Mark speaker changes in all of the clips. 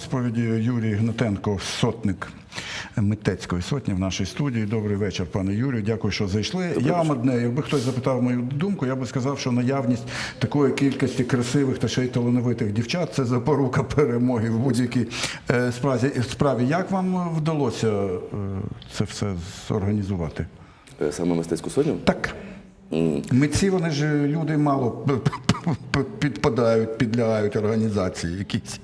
Speaker 1: розповіді. Юрій Гнатенко, сотник митецької сотні в нашій студії. Добрий вечір, пане Юрію. Дякую, що зайшли. я вам одне, якби хтось запитав мою думку, я би сказав, що наявність такої кількості красивих та ще й талановитих дівчат це запорука перемоги в будь-якій е, справі. справі. Як вам вдалося е, це все зорганізувати?
Speaker 2: Е, Саме мистецьку сотню?
Speaker 1: Так. Митці, вони ж люди мало підпадають, підлягають організації якісь.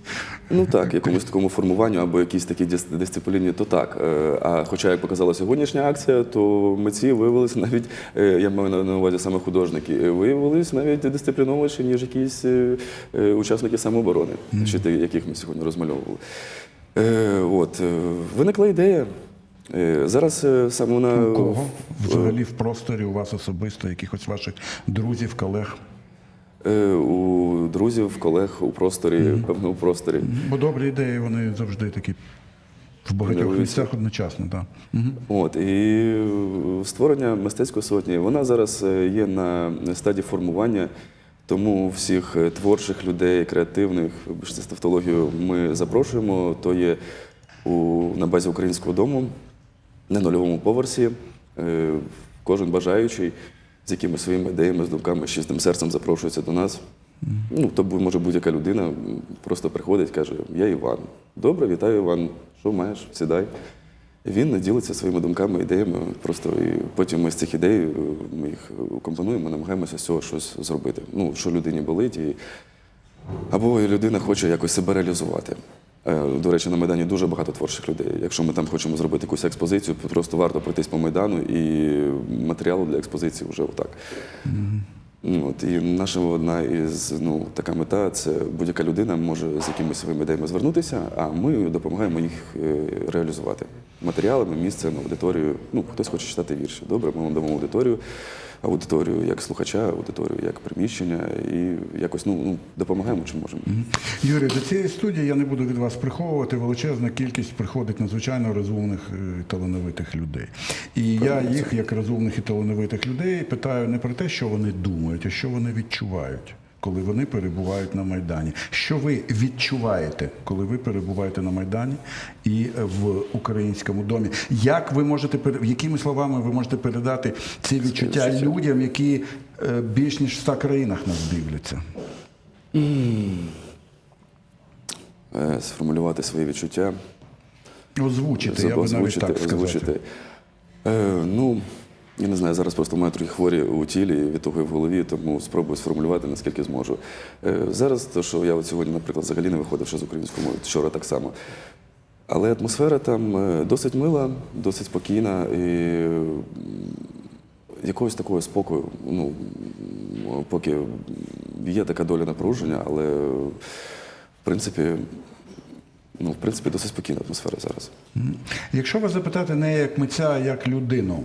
Speaker 2: Ну так, якомусь такому формуванню або якійсь такій дис- дисципліні, то так. Е, А хоча, як показала сьогоднішня акція, то митці виявилися навіть, е, я маю на- увазі саме художники, е, виявилися навіть дисциплінованіші, ніж якісь е, е, учасники самооборони, чи ті, яких ми сьогодні розмальовували. Е, От, е, виникла ідея. Е, Зараз е, саме вона
Speaker 1: У кого взагалі в просторі у вас особисто, якихось ваших друзів, колег?
Speaker 2: Е, у друзів, колег у просторі, певно, у просторі.
Speaker 1: Бо добрі ідеї вони завжди такі в багатьох місцях одночасно. Так.
Speaker 2: От і створення мистецької сотні вона зараз є на стадії формування. Тому всіх творчих людей, креативних, вибачте тавтологію, ми запрошуємо. То є у, на базі українського дому на нульовому поверсі. Е, Кожен бажаючий з якимись своїми ідеями, з думками, з чистим серцем запрошується до нас. Ну, то може будь-яка людина просто приходить, каже: Я Іван. Добре, вітаю, Іван. Що маєш? Сідай. Він ділиться своїми думками, ідеями. Просто і потім ми з цих ідей е, ми їх компонуємо, намагаємося з цього щось зробити. Ну, що людині болить, і... або людина хоче якось себе реалізувати. Е, До речі, на Майдані дуже багато творчих людей. Якщо ми там хочемо зробити якусь експозицію, просто варто пройтись по Майдану і матеріалу для експозиції вже отак. Ну, От, і наша одна із ну, така мета це будь-яка людина може з якимись своїми ідеями звернутися, а ми допомагаємо їх е, реалізувати матеріалами, місцем, аудиторією. Ну, хтось хоче читати вірші. Добре, ми вам дамо аудиторію, аудиторію як слухача, аудиторію як приміщення, і якось ну, ну, допомагаємо, чим можемо.
Speaker 1: Юрій, до цієї студії я не буду від вас приховувати. Величезна кількість приходить надзвичайно розумних і талановитих людей. І я їх, як розумних і талановитих людей, питаю не про те, що вони думають, а що вони відчувають. Коли вони перебувають на Майдані. Що ви відчуваєте, коли ви перебуваєте на Майдані і в українському домі? Як ви можете якими словами ви можете передати ці відчуття людям, які е, більш ніж в 100 країнах нас дивляться?
Speaker 2: Е, Сформулювати свої відчуття.
Speaker 1: Озвучити, я би навіть так сказати.
Speaker 2: озвучити. Е, ну, я не знаю, зараз просто мене трохи хворі у тілі від того і в голові, тому спробую сформулювати наскільки зможу. Е, зараз, то, що я от сьогодні, наприклад, взагалі не виходив ще з української мови, вчора так само. Але атмосфера там е, досить мила, досить спокійна і якогось такого спокою. Ну, поки є така доля напруження, але в принципі, ну, в принципі, досить спокійна атмосфера зараз.
Speaker 1: Якщо вас запитати не як митця, а як людину,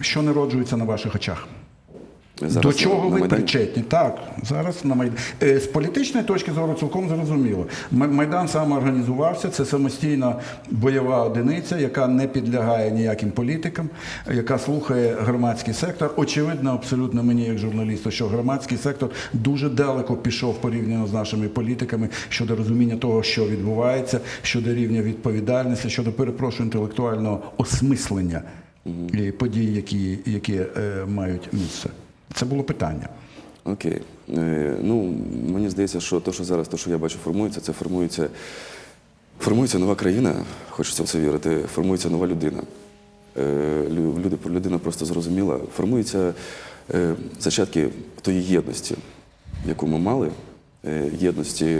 Speaker 1: що народжується на ваших очах?
Speaker 2: Зараз
Speaker 1: До чого ви
Speaker 2: Майдані.
Speaker 1: причетні? Так, зараз на Майдані. З політичної точки зору цілком зрозуміло. Майдан самоорганізувався, це самостійна бойова одиниця, яка не підлягає ніяким політикам, яка слухає громадський сектор. Очевидно, абсолютно мені, як журналісту, що громадський сектор дуже далеко пішов порівняно з нашими політиками щодо розуміння того, що відбувається, щодо рівня відповідальності, щодо перепрошую інтелектуального осмислення подій, які, які е, мають місце. Це було питання.
Speaker 2: Окей. Е, ну, мені здається, що те, що зараз, те, що я бачу, формується, це формується, формується нова країна, хочеться в це вірити, формується нова людина. Е, люди, людина просто зрозуміла. Формуються е, зачатки тої єдності, яку ми мали, е, єдності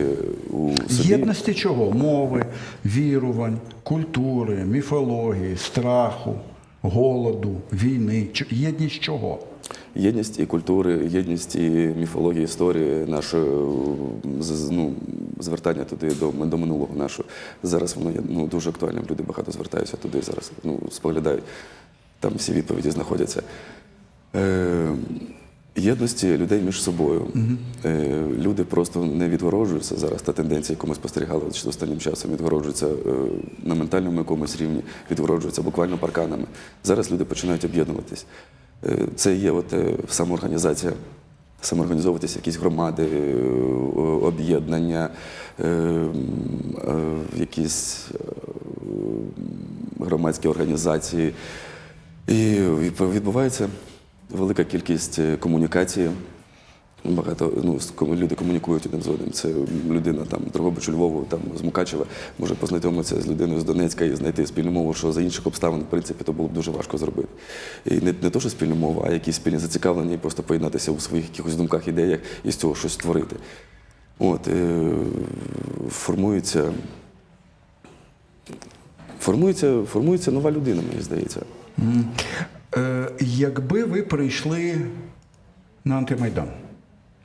Speaker 2: у собі.
Speaker 1: Єдності чого? Мови, вірувань, культури, міфології, страху, голоду, війни. Єдність чого?
Speaker 2: Єдність і культури, єдність і міфології, історії, наше ну, звертання туди до, до минулого нашого. Зараз воно є ну, дуже актуальним. Люди багато звертаються туди зараз, ну, споглядають. Там всі відповіді знаходяться. Е, єдності людей між собою. Е, люди просто не відгороджуються зараз. Та тенденція, яку ми спостерігали ще останнім часом, відгороджуються е, на ментальному якомусь рівні, відгороджуються буквально парканами. Зараз люди починають об'єднуватись. Е, Це є от, самоорганізація самоорганізовуватися, якісь громади, об'єднання, якісь громадські організації. І відбувається велика кількість е, комунікації. Багато ну, люди комунікують один з одним. Це людина там Дрогобичу Львову, там з Мукачева може познайомитися з людиною з Донецька і знайти спільну мову, що за інших обставин, в принципі, то було б дуже важко зробити. І не, не то, що спільну мову, а якісь спільні зацікавлення і просто поєднатися у своїх якихось думках, ідеях і з цього щось створити. От, е, формується, формується, формується нова людина, мені здається.
Speaker 1: Е, якби ви прийшли на антимайдан.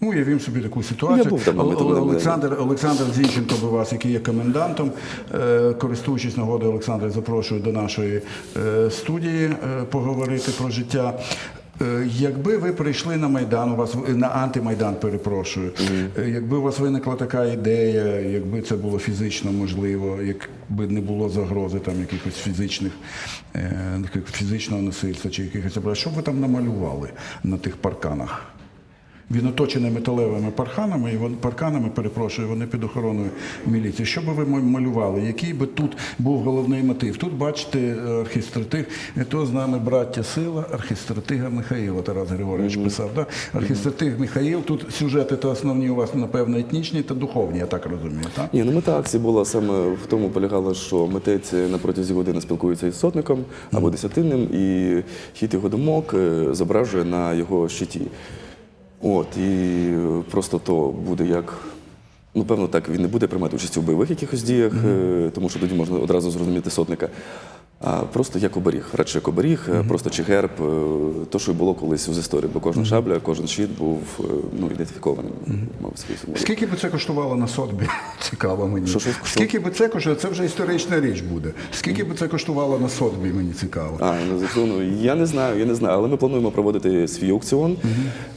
Speaker 1: Ну, уявімо собі таку ситуацію. Олександр, Олександр Зінченко би вас, який є комендантом. Е, користуючись нагодою, Олександр запрошую до нашої е, студії поговорити про життя. Е, Якби ви прийшли на Майдан, у вас на антимайдан, перепрошую, е, якби у вас виникла така ідея, якби це було фізично можливо, якби не було загрози там якихось фізичних е, фізичного насильства чи якихось образ, що б ви там намалювали на тих парканах? Він оточений металевими парканами, і вони, парканами, перепрошую, вони під охороною міліції. Що би ви малювали? Який би тут був головний мотив? Тут бачите е, архістратиг, і то з нами браття сила, архістратига Михаїла, Тарас Григорович писав. Да? Архістратиг Михаїл, тут сюжети то основні у вас, напевно, етнічні та духовні, я так розумію. Так?
Speaker 2: Ні, ну мета акції була саме в тому полягала, що митець на протязі години спілкується із сотником або десятинним, і хід його думок е, зображує на його щиті. От, і просто то буде як. Ну, певно, так він не буде приймати участь у бойових якихось діях, е, тому що тоді можна одразу зрозуміти сотника. А просто як оберіг, радше як оберіг, е, просто чи герб, е, то, що й було колись з історії, бо кожна шабля, кожен щит був е, ну, ідентифікованим, мав свій символ.
Speaker 1: Скільки би це коштувало на сотбі? Цікаво мені.
Speaker 2: Що, що, що?
Speaker 1: Скільки би це коштувало? Це вже історична річ буде. Скільки би це коштувало на сотбі, мені цікаво.
Speaker 2: А, ну за ну, я не знаю, я не знаю, але ми плануємо проводити свій аукціон.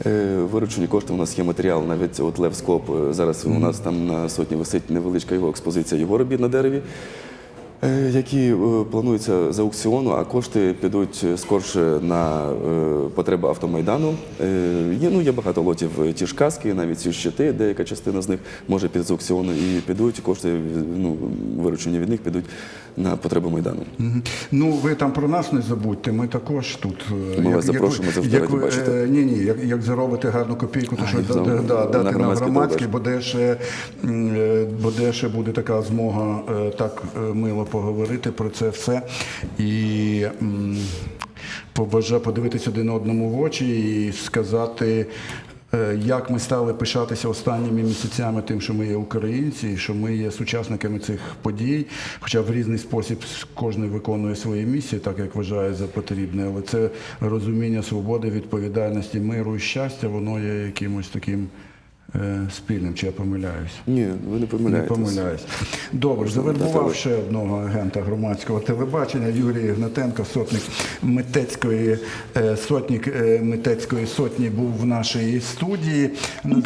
Speaker 2: Е, виручені кошти у нас є матеріал, навіть от Лев Скоп. Зараз у нас там на сотні висить невеличка його експозиція його робіт на дереві. Е, Які е, плануються з аукціону, а кошти підуть скорше на е, потреби автомайдану. Е, Є, ну, є багато лотів е, ті ж каски, навіть ці щити, деяка частина з них може піти з аукціону і підуть. Кошти ну, виручені від них підуть на потреби майдану.
Speaker 1: Ну, ви там про нас не забудьте. Ми також тут. е,
Speaker 2: Ми вас запрошуємо, завжди
Speaker 1: як
Speaker 2: раді бачити.
Speaker 1: е, Ні, ні, як, як заробите гарну копійку, то що да, да, да, дати на
Speaker 2: громадський
Speaker 1: громадський,
Speaker 2: продаж.
Speaker 1: бо де ще, е, буде така змога е, так е, мило поговорити про це все. І побажа подивитися один одному в очі і сказати. е, Як ми стали пишатися останніми місяцями тим, що ми є українці, що ми є сучасниками цих подій, хоча в різний спосіб кожен виконує свої місії, так як вважає за потрібне, але це розуміння свободи, відповідальності, миру і щастя, воно є якимось таким спільним. Чи я помиляюсь?
Speaker 2: Ні, ви не
Speaker 1: Не помиляюсь. Добре, завербував ще одного агента громадського телебачення Юрій Ігнатенко, сотник митецької е, сотник е, митецької сотні був в нашій студії. На